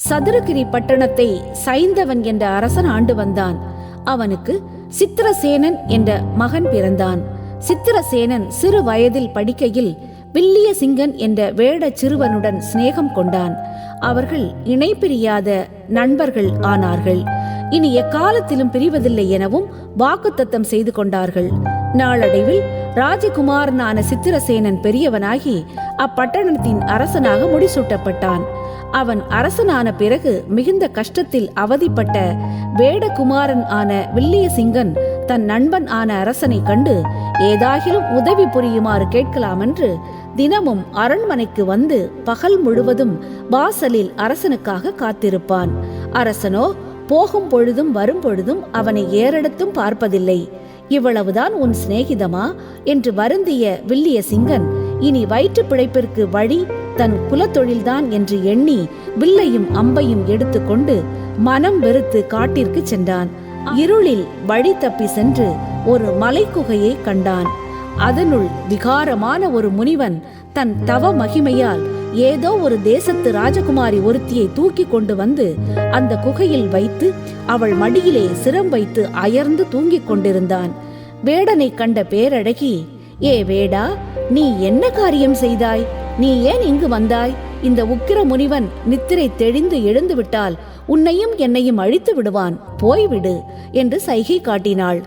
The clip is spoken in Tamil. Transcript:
சதுரகிரி பட்டணத்தை சைந்தவன் என்ற அரசன் ஆண்டு வந்தான். அவனுக்கு சித்திரசேனன் என்ற மகன் பிறந்தான். சித்திரசேனன் சிறு வயதில் படிக்கையில் வில்லியசிங்கன் என்ற வேடச் சிறுவனுடன் சிநேகம் கொண்டான். அவர்கள் இணை பிரியாத நண்பர்கள் ஆனார்கள். இனி எக்காலத்திலும் பிரிவதில்லை எனவும் வாக்குத்தத்தம் செய்து கொண்டார்கள். நாளடைவில் ராஜகுமாரனான சித்திரசேனன் பெரியவனாகி அப்பட்டணத்தின் அரசனாக முடிசூட்டப்பட்டான். அவன் அரசனான பிறகு மிகுந்த கஷ்டத்தில் அவதிப்பட்ட வேடகுமாரன் ஆன வில்லியசிங்கன் தன் நண்பன் ஆன அரசனை கண்டு ஏதாகிலும் உதவி புரியுமாறு கேட்கலாமென்று தினமும் அரண்மனைக்கு வந்து பகல் முழுவதும் வாசலில் அரசனுக்காக காத்திருப்பான். அரசனோ போகும் பொழுதும் வரும் பொழுதும் அவனை ஏறெடுத்தும் பார்ப்பதில்லை. இவ்வளவுதான் உன் சிநேகிதமா? என்று வருந்திய வில்லியசிங்கன் இனி வயிற்று பிழைப்பிற்கு வழி தன் குலத்தொழில்தான் என்று எண்ணி வில்லையும் அம்பையும் எடுத்துக்கொண்டு மனம் வெறுத்து காட்டிற்கு சென்றான். இருளில் வழி தப்பி சென்று ஒரு மலைக்குகையை கண்டான். அதனுள் விகாரமான ஒரு முனிவன் தன் தவ மகிமையால் ஏதோ ஒரு தேசத்து ராஜகுமாரி ஒருத்தியை தூக்கி கொண்டு வந்து அந்த குகையில் வைத்து அவள் மடியிலே சிரம் வைத்து அயர்ந்து தூங்கிக் கொண்டிருந்தான். வேடனை கண்ட பேரழகி ஏ வேடா நீ என்ன காரியம் செய்தாய்? நீ ஏன் இங்கு வந்தாய்? இந்த உக்கிர முனிவன் நித்திரை தெளிந்து எழுந்து விட்டால் உன்னையும் என்னையும் அழித்து விடுவான். போய்விடு என்று சைகை காட்டினாள்.